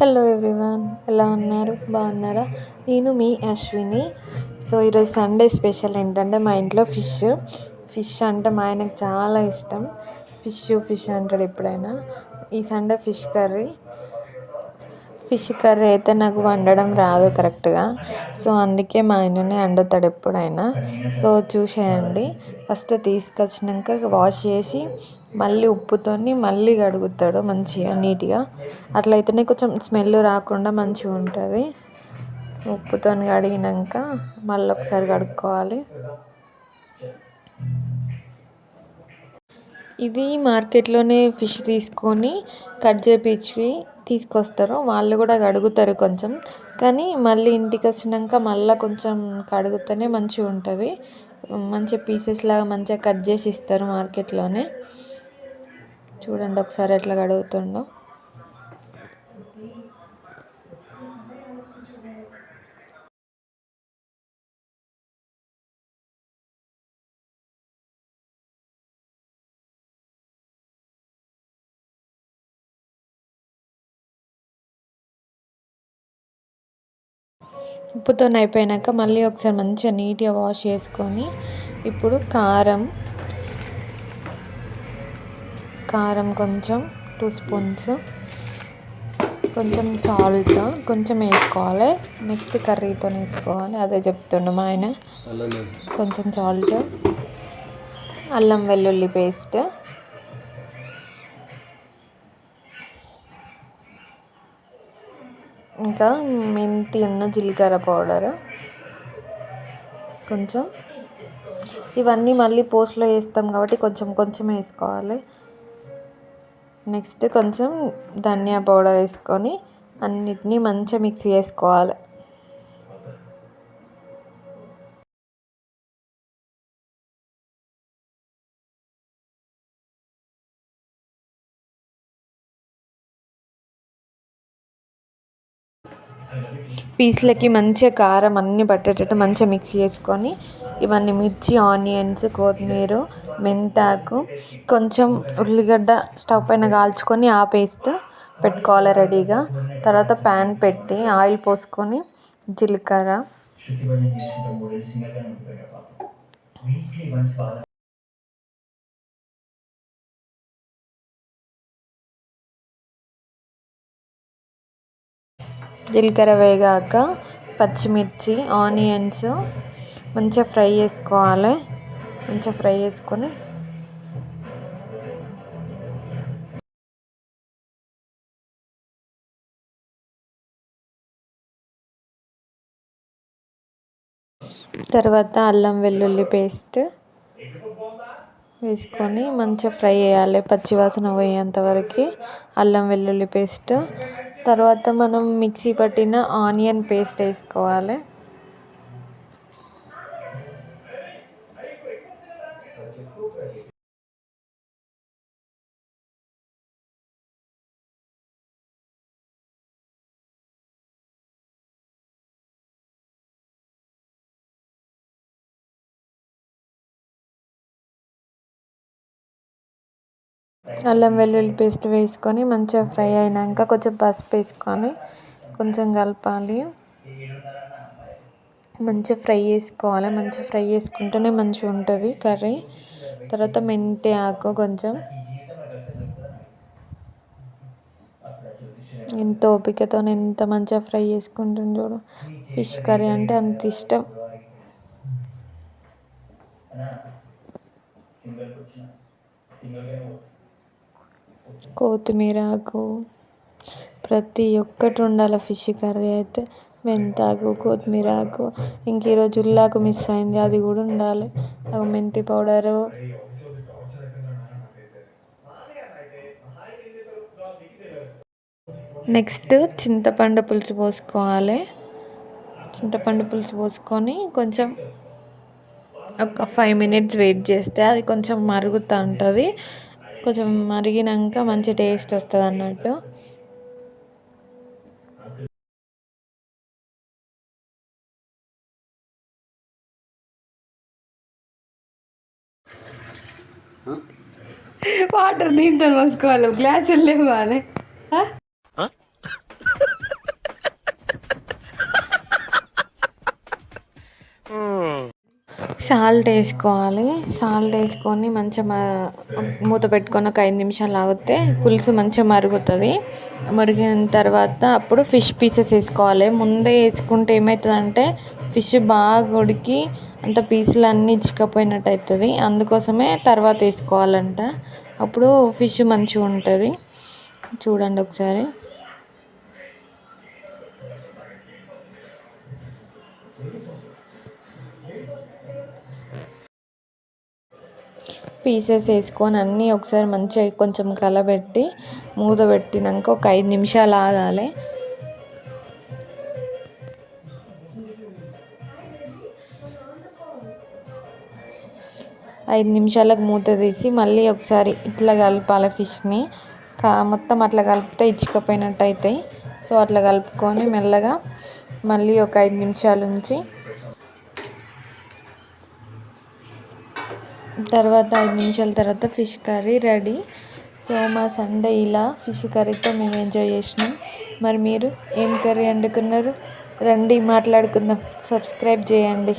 Hello everyone ఎలా ఉన్నారు? బాగున్నారా? నేను మీ అశ్విని. సో ఈరోజు సండే స్పెషల్ ఏంటంటే మా ఇంట్లో ఫిష్ ఫిష్ అంటే మా ఆయనకు చాలా ఇష్టం. ఫిష్ ఫిష్ అంటాడు ఎప్పుడైనా. ఈ Sunday fish curry fish curry అయితే నాకు వండడం రాదు కరెక్ట్గా. సో అందుకే మా ఆయననే వండుతాడు ఎప్పుడైనా. సో చూసేయండి. ఫస్ట్ తీసుకొచ్చినాక వాష్ చేసి మళ్ళీ ఉప్పుతోని మళ్ళీ కడుగుతాడు మంచిగా నీట్గా. అట్లయితేనే కొంచెం స్మెల్ రాకుండా మంచిగా ఉంటుంది. ఉప్పుతో కడిగినాక మళ్ళీ ఒకసారి కడుక్కోవాలి. ఇది మార్కెట్లోనే ఫిష్ తీసుకొని కట్ చేపించి తీసుకొస్తారు వాళ్ళు కూడా కడుగుతారు కొంచెం. కానీ మళ్ళీ ఇంటికి వచ్చినాక మళ్ళీ కొంచెం కడుగుతేనే మంచిగా ఉంటుంది. మంచిగా పీసెస్ లాగా మంచిగా కట్ చేసి ఇస్తారు మార్కెట్లోనే చూడండి ఒకసారి ఎట్లా కడుగుతుండో. ఉప్పుతో అయిపోయాక మళ్ళీ ఒకసారి మంచిగా నీట్గా వాష్ చేసుకొని ఇప్పుడు కారం కారం కొంచెం టూ స్పూన్స్ కొంచెం సాల్ట్ కొంచెం వేసుకోవాలి. నెక్స్ట్ కర్రీతో వేసుకోవాలి. అదే చెప్తుండు మా ఆయన. కొంచెం సాల్ట్ అల్లం వెల్లుల్లి పేస్ట్. ఇంకా మెంతి ఉన్న జీలకర్ర పౌడర్ కొంచెం. ఇవన్నీ మళ్ళీ పోస్ట్లో వేస్తాం కాబట్టి కొంచెం కొంచెం వేసుకోవాలి. నెక్స్ట్ కొంచెం ధనియా పౌడర్ వేసుకొని అన్నిటినీ మంచిగా మిక్స్ చేసుకోవాలి. పీస్లకి మంచిగా కారం అన్నీ పట్టేటట్టు మంచిగా మిక్స్ చేసుకొని ఇవన్నీ మిర్చి ఆనియన్స్ కొత్తిమీర మెంతాకు కొంచెం ఉల్లిగడ్డ స్టవ్ పైన కాల్చుకొని ఆ పేస్ట్ పెట్టుకోవాలి రెడీగా తర్వాత ప్యాన్ పెట్టి ఆయిల్ పోసుకొని జీలకర్ర. జీలకర్ర వేగాక పచ్చిమిర్చి ఆనియన్స్ మంచిగా ఫ్రై చేసుకోవాలి. మంచిగా ఫ్రై చేసుకొని తర్వాత అల్లం వెల్లుల్లి పేస్ట్ వేసుకొని మంచిగా ఫ్రై చేయాలి. పచ్చివాసన పోయేంత వరకు అల్లం వెల్లుల్లి పేస్ట్ తర్వాత మనం మిక్సీ పట్టిన ఆనియన్ పేస్ట్ వేసుకోవాలి. అల్లం వెల్లుల్లి పేస్ట్ వేసుకొని మంచిగా ఫ్రై అయినాక కొంచెం పసుపు వేసుకొని కొంచెం కలపాలి. మంచిగా ఫ్రై చేసుకోవాలి. మంచిగా ఫ్రై చేసుకుంటేనే మంచిగా ఉంటుంది కర్రీ. తర్వాత మెంతి ఆకు కొంచెం. ఎంత ఓపికతో ఎంత మంచిగా ఫ్రై చేసుకుంటుంది చూడు. ఫిష్ కర్రీ అంటే అంత ఇష్టం. కొత్తిమీర ఆకు ప్రతి ఒక్కటి ఉండాలి. ఫిష్ కర్రీ అయితే మెంతాకు కొత్తిమీర ఆకు ఇంక ఈరోజు ఉల్లాకు మిస్ అయింది. అది కూడా ఉండాలి. మెంతి పౌడరు. నెక్స్ట్ చింతపండు పులుసు పోసుకోవాలి. చింతపండు పులుసు పోసుకొని కొంచెం ఒక ఫైవ్ మినిట్స్ వెయిట్ చేస్తే అది కొంచెం మరుగుతూ ఉంటుంది. కొంచెం మరిగినాక మంచి టేస్ట్ వస్తుంది అన్నట్టు. వాటర్ దీంతో మోసుకోవాలి గ్లాసులు లేవు సాల్ట్ వేసుకోవాలి. సాల్ట్ వేసుకొని మంచిగా మూత పెట్టుకొని ఒక ఐదు నిమిషాలు ఆగితే పులుసు మంచిగా మరుగుతుంది. మరిగిన తర్వాత అప్పుడు ఫిష్ పీసెస్ వేసుకోవాలి. ముందే వేసుకుంటే ఏమవుతుందంటే ఫిష్ బాగా ఉడికి అంత పీసులు అన్నీ ఇచ్చుకపోయినట్టు అవుతుంది అందుకోసమే తర్వాత వేసుకోవాలంట. అప్పుడు ఫిష్ మంచిగా ఉంటుంది. చూడండి ఒకసారి. పీసెస్ వేసుకొని అన్నీ ఒకసారి మంచిగా కొంచెం కలబెట్టి మూత పెట్టినాక ఒక ఐదు నిమిషాలు ఆగాలి. ఐదు నిమిషాలకు మూత తీసి మళ్ళీ ఒకసారి ఇట్లా కలపాలి ఫిష్ని. కా మొత్తం అట్లా కలిపితే ఇచ్చుకపోయినట్టు అవుతాయి సో అట్లా కలుపుకొని మెల్లగా మళ్ళీ ఒక ఐదు నిమిషాలు ఉంచి తర్వాత ఐదు నిమిషాల తర్వాత ఫిష్ కర్రీ రెడీ. సో మా సండే ఇలా ఫిష్ కర్రీతో మేము ఎంజాయ్ చేసినాం. మరి మీరు ఏం కర్రీ వండుకున్నారు? రండి మాట్లాడుకుందాం. సబ్స్క్రైబ్ చేయండి.